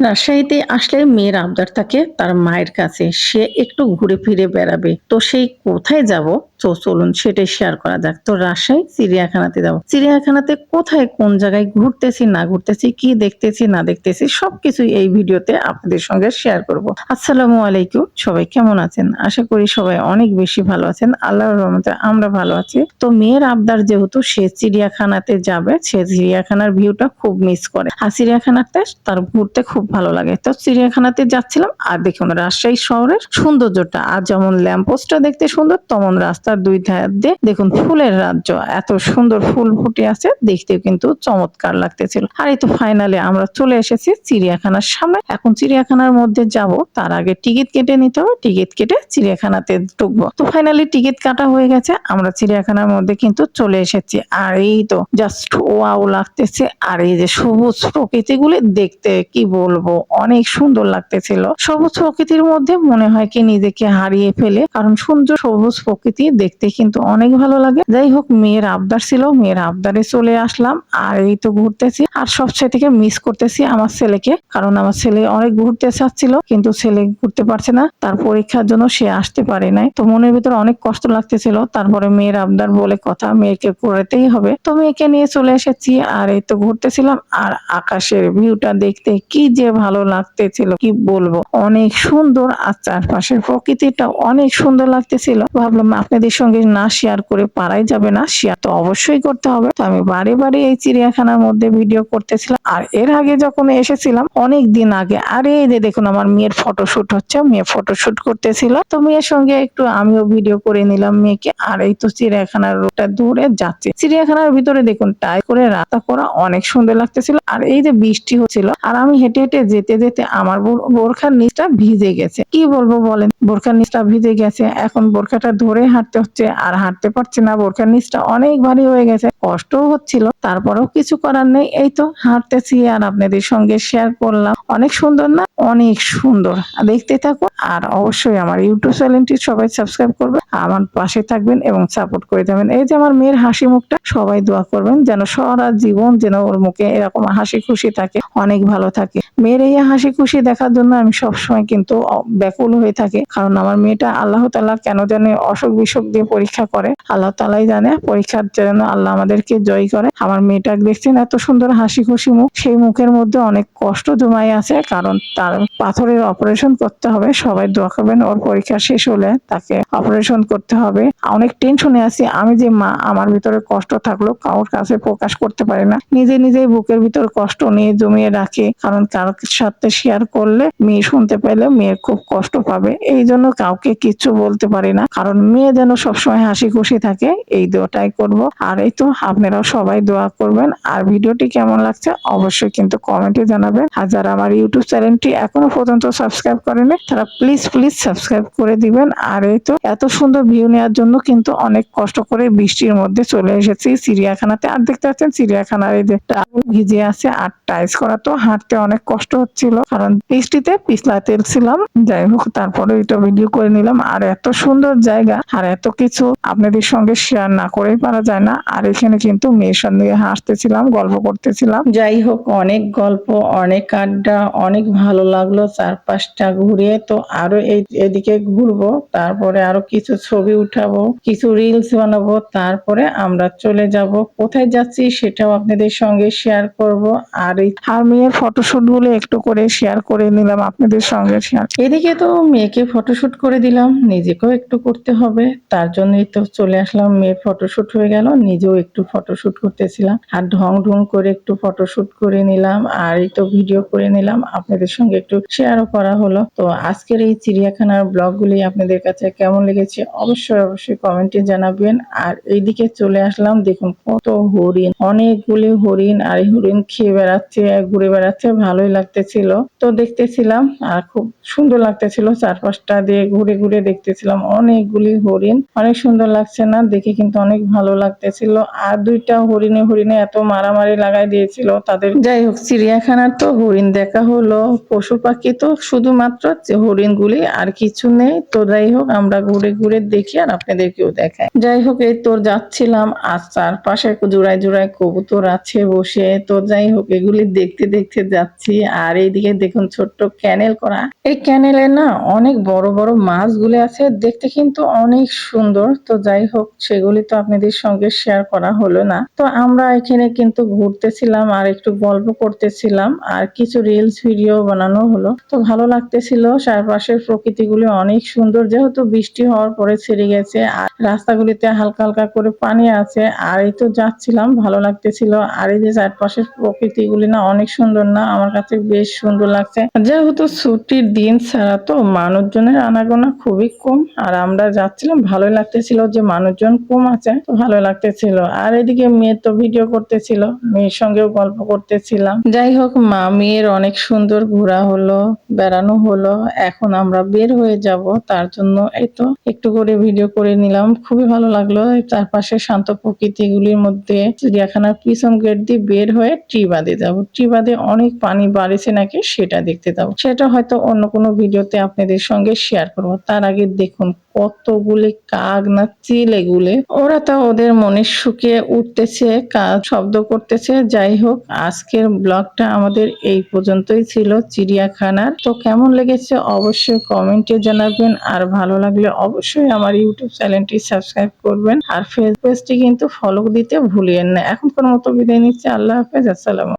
রাজশাহীতে আসলে মেয়ের আবদার থাকে তার মায়ের কাছে। সে একটু ঘুরে ফিরে বেড়াবে। তো সেই কোথায় যাব? তো চলুন সেটাই শেয়ার করা যাক। তো রাজশাহী, চিড়িয়াখানাতে যাব। চিড়িয়াখানাতে কোথায়, কোন জায়গায় ঘুরতেছি, না ঘুরতেছি, কি দেখতেছি, না দেখতেছি সবকিছু এই ভিডিওতে আপনাদের সঙ্গে শেয়ার করব। আসসালামু আলাইকুম। সবাই কেমন আছেন? আশা করি সবাই অনেক বেশি ভালো আছেন। আল্লাহর রহমতে আমরা ভালো আছি। তো মেয়ের আবদার যেহেতু, সে চিড়িয়াখানাতে যাবে। সে চিড়িয়াখানার ভিউটা খুব মিস করে। আর চিড়িয়াখানাতে তার ঘুরতে খুব ভালো লাগে। তো চিড়িয়াখানাতে যাচ্ছিলাম আর দেখুন রাজশাহী শহরের সৌন্দর্যটা। আর যেমন ল্যাম্পোস্টটা দেখতে সুন্দর, তেমন রাস্তার দুই ধার দিয়ে দেখুন ফুলের রাজ্য। এত সুন্দর ফুল ফুটে আছে দেখতে কিন্তু চমৎকার লাগতেছিল। আর এই তো ফাইনালি আমরা চলে এসেছি চিড়িয়াখানার সামনে। এখন চিড়িয়াখানার মধ্যে যাব, তার আগে টিকিট কেটে নিতে হবে। টিকিট কেটে চিড়িয়াখানাতে ঢুকবো। তো ফাইনালি টিকিট কাটা হয়ে গেছে, আমরা চিড়িয়াখানার মধ্যে কিন্তু চলে এসেছি। আর এই তো জাস্ট ওয়াও লাগতেছে। আর এই যে সবুজ প্রকৃতিগুলি দেখতে কি বলব? অনেক সুন্দর লাগতেছিল। সবুজ প্রকৃতির মধ্যে মনে হয় কি নিজেকে হারিয়ে ফেলে, কারণ সুন্দর সবুজ প্রকৃতি দেখতে কিন্তু অনেক ভালো লাগে। যাই হোক, মেয়ের আবদার ছিল, মেয়ের আবদারে চলে আসলাম, আর এই তো ঘুরতেছি। আর সবচেয়ে থেকে মিস করতেছি আমার ছেলেকে, কারণ আমার ছেলে অনেক ঘুরতে চাচ্ছিল, কিন্তু ছেলে ঘুরতে পারছে না। তার পরীক্ষার জন্য সে আসতে পারে নাই। তো মনের ভিতরে অনেক কষ্ট লাগতেছিল। তারপরে মেয়ের আবদার বলে কথা, মেয়েকে করাতেই হবে। তো মেয়েকে নিয়ে চলে এসেছি, আর এই তো ঘুরতেছিলাম, আর আকাশের ভিউটা দেখতে কি যে ভালো লাগতেছিল, কি বলব? অনেক সুন্দর আর চারপাশের প্রকৃতিটা অনেক সুন্দর লাগতেছিল। ভাবলাম আপনাদের সঙ্গে না শেয়ার করে পারাই যাবে না শেয়ার তো অবশ্যই করতে হবে। তো আমি বারে বারে এই চিড়িয়াখানার মধ্যে ভিডিও করতেছিলাম। আর এর আগে যখন এসেছিলাম, অনেক দিন আগে, আরে এই যে দেখুন আমার মেয়ের ফটোশুট হচ্ছে, মেয়ে ফটোশুট করতেছিল। তো মেয়ের সঙ্গে একটু আমিও ভিডিও করে নিলাম মেয়েকে। আর এই তো চিড়িয়াখানার রোডটা দূরে যাচ্ছে। চিড়িয়াখানার ভিতরে দেখুন টাই করে রাস্তা করা অনেক সুন্দর লাগতেছিল। আর এই যে বৃষ্টি হচ্ছিল, আর আমি হেঁটে হেঁটে যেতে যেতে আমার বোরখার নিচটা ভিজে গেছে। কি বলব বলেন? বোরখার নিচটা ভিজে গেছে। এখন বোরখাটা ধরে হাঁটতে হচ্ছে আর হাঁটতে পারছি না। বোরখার নিচটা অনেক ভারী হয়ে গেছে। কষ্টও হচ্ছিল। তারপরেও কিছু করার নেই। এই তো হাঁটতেছি আর আপনাদের সঙ্গে শেয়ার করলাম। অনেক সুন্দর না? অনেক সুন্দর। দেখতে থাকো আর অবশ্যই আমার ইউটিউব চ্যানেলটি সবাই সাবস্ক্রাইব করবে আমার পাশে থাকবেন এবং সাপোর্ট করে যাবেন। এই যে আমার মেয়ের হাসি মুখটা, সবাই দোয়া করবেন যেন সারা জীবন যেন ওর মুখে এরকম হাসি খুশি থাকে, অনেক ভালো থাকে। মেয়ের এই হাসি খুশি দেখার জন্য আমি সবসময় কিন্তু ব্যাকুল হয়ে থাকি। কারণ আমার মেয়েটা আল্লাহ তাআলা কেন জানে অসুখ বিসুখ দিয়ে পরীক্ষা করে? আল্লাহ তালাই জানে, পরীক্ষার জন্য আল্লাহ আমাদেরকে জয় করে। আমার মেয়েটা দেখছেন এত সুন্দর হাসি খুশি মুখ, সেই মুখের মধ্যে অনেক কষ্ট জমাই আছে। কারণ তার পাথরের অপারেশন করতে হবে, সবাই দোয়া করবেন, ওর পরীক্ষা শেষ হলে তাকে অপারেশন করতে হবে। অনেক টেনশনে আছি, আমি যে মা, আমার ভিতরে কষ্ট থাকল কারোর কাছে প্রকাশ করতে পারি না। নিজে নিজেই বুকের ভিতর কষ্ট নিয়ে জমিয়ে রাখি, কারণ কারোর সাথে শেয়ার করলে মেয়ে শুনতে পেলে মেয়ের খুব কষ্ট পাবে। এই জন্য কাউকে কিচ্ছু বলতে পারি না। কারণ মেয়ে যেন সবসময় হাসি খুশি থাকে, এই দোয়াটাই করব। আর এই তো আপনারাও সবাই দোয়া করবেন। আর ভিডিওটি কেমন লাগছে অবশ্যই কিন্তু কমেন্টে জানাবেন। আর যারা আমার ইউটিউব চ্যানেলটি এখনও পর্যন্ত সাবস্ক্রাইব করেনি তারা প্লিজ প্লিজ সাবস্ক্রাইব করে দিবেন। আর এই তো এত সুন্দর ভিউ নেওয়ার জন্য কিন্তু অনেক কষ্ট করে বৃষ্টির মধ্যে চলে এসেছি চিড়িয়াখানাতে। আর দেখতে পাচ্ছেন, চিড়িয়াখানার এই যে ভিজে আছে আর টাইলস করা তো হাঁটতে অনেক কষ্ট হচ্ছিল কারণ বৃষ্টিতে পিছলাতে ছিলাম। যাই হোক তারপরে এটা ভিডিও করে নিলাম। আর এত সুন্দর জায়গা আর এত কিছু আপনাদের সঙ্গে শেয়ার না করেই পারা যায় না। আর এখানে কিন্তু মেয়ের সঙ্গে হাসতেছিলাম গল্প করতেছিলাম। যাই হোক অনেক গল্প অনেক আড্ডা অনেক ভালো লাগল চারপাশটা ঘুরে তো আরও এদিকে ঘুরবো তারপরে আরও কিছু ছবি উঠাবো কিছু রিলস বানাবো তারপরে আমরা চলে যাব। কোথায় যাচ্ছি সেটাও আপনাদের সঙ্গে শেয়ার করব। আর এই আর মেয়ের ফটোশুটগুলো একটু করে শেয়ার করে নিলাম আপনাদের সঙ্গে শেয়ার এদিকে তো মেয়েকে ফটোশুট করে দিলাম, নিজেকেও একটু করতে হবে। তার জন্যই তো চলে আসলাম, মেয়ের ফটোশুট হয়ে গেল, নিজেও একটু ফটোশুট করতেছিলাম। আর ঢং ঢং করে একটু ফটোশুট করে নিলাম, আর এই তো ভিডিও করে নিলাম। আপনাদের সঙ্গে একটু শেয়ারও করা হলো। তো আজকের এই চিড়িয়াখানার ব্লগগুলি আপনাদের কাছে কেমন লেগেছে? অবশ্যই অবশ্যই কমেন্টে জানাবেন। আর এইদিকে চলে আসলাম, দেখুন কত হরিণ, অনেকগুলি হরিণ, আর এই হরিণ খেয়ে বেড়াচ্ছে, ঘুরে বেড়াচ্ছে, ভালোই লাগতেছিল। তো দেখতেছিলাম, আর খুব সুন্দর লাগতেছিল চারপাশটা দিয়ে ঘুরে ঘুরে দেখতেছিলাম অনেকগুলি হরিণ। অনেক সুন্দর লাগছে না, দেখে কিন্তু অনেক ভালো লাগতেছিল। আর দুইটা হরিণে হরিণে এত মারামারি লাগাই দিয়েছিল তাদের। যাই হোক, চিড়িয়াখানার তো হরিণ দেখা হলো, পশু পাখি তো শুধুমাত্র হরিণগুলি আর কিছু নেই। তো যাই হোক, আমরা ঘুরে ঘুরে দেখি আর আপনাদেরকেও দেখাই। যাই হোক, এই তোর যাচ্ছিলাম, আর চারপাশে জোড়ায় জোড়ায় কবুতর আছে বসে। তো যাই হোক, এগুলি দেখতে দেখতে যাচ্ছি। আর এইদিকে দেখুন ছোট্ট ক্যানেল করা। এই ক্যানেলে না অনেক বড় বড় মাছগুলো আছে, দেখতে কিন্তু অনেক সুন্দর। তো যাই হোক, সেগুলি তো আপনাদের সঙ্গে শেয়ার করা হলো না। তো আমরা এখানে কিন্তু ঘুরতেছিলাম আর একটু গল্প করতেছিলাম আর কিছু রিলস ভিডিও বানানো হলো। তো ভালো লাগতেছিল, চারপাশের প্রকৃতিগুলি অনেক সুন্দর। যেহেতু বৃষ্টি হওয়ার পরে ছেড়ে গেছে আর রাস্তাগুলিতে হালকা হালকা করে পানি আছে, আর এই তো যাচ্ছিলাম, ভালো লাগতেছিল। আর এই যে চারপাশের প্রকৃতিগুলি না অনেক সুন্দর না, আমার কাছে বেশ সুন্দর লাগছে। যেহেতু ছুটির দিন ছাড়া তো মানুষজনের আনাগোনা খুবই কম। আর আমরা যাচ্ছিলাম, ভালোই লাগতেছিল যে মানুষজন কম আছে ভালো লাগতেছিল। আর এদিকে মেয়ে তো ভিডিও করতেছিল, মেয়ের সঙ্গেও গল্প করতেছিলাম। যাই হোক, মা মেয়ের অনেক সুন্দর ঘোরা হলো, বেড়ানো হলো, এখন আমরা বের হয়ে যাব। তার জন্য এই তো একটু করে ভিডিও করে নিলাম। খুবই ভালো লাগল চারপাশে শান্ত প্রকৃতিগুলির মধ্যে। চিড়িয়াখানার পিছন গেট দিয়ে বের হয়ে ট্রি বাঁধে যাব। ট্রি বাঁধে অনেক পানি বাড়েছে নাকি সেটা দেখতে যাব সেটা হয়তো অন্য কোনো ভিডিওতে আপনাদের সঙ্গে শেয়ার করব। তার আগে দেখুন কতগুলি কাক না চিল এগুলি ওরা তো ওদের মনে সুখে উঠতেছে, কাক শব্দ করতেছে। যাই হোক, আজকের ব্লগটা আমাদের এই পর্যন্তই ছিল চিড়িয়াখানার। তো কেমন লেগেছে অবশ্যই কমেন্টে জানাবেন। আর ভালো লাগলে অবশ্যই আমার ইউটিউব চ্যানেলটি সাবস্ক্রাইব করবেন। আর ফেসবুকটি কিন্তু ফলো দিতে ভুলিয়েন না। এখনকার মতো বিদায় নিচ্ছে। আল্লাহ হাফেজ। আসসালাম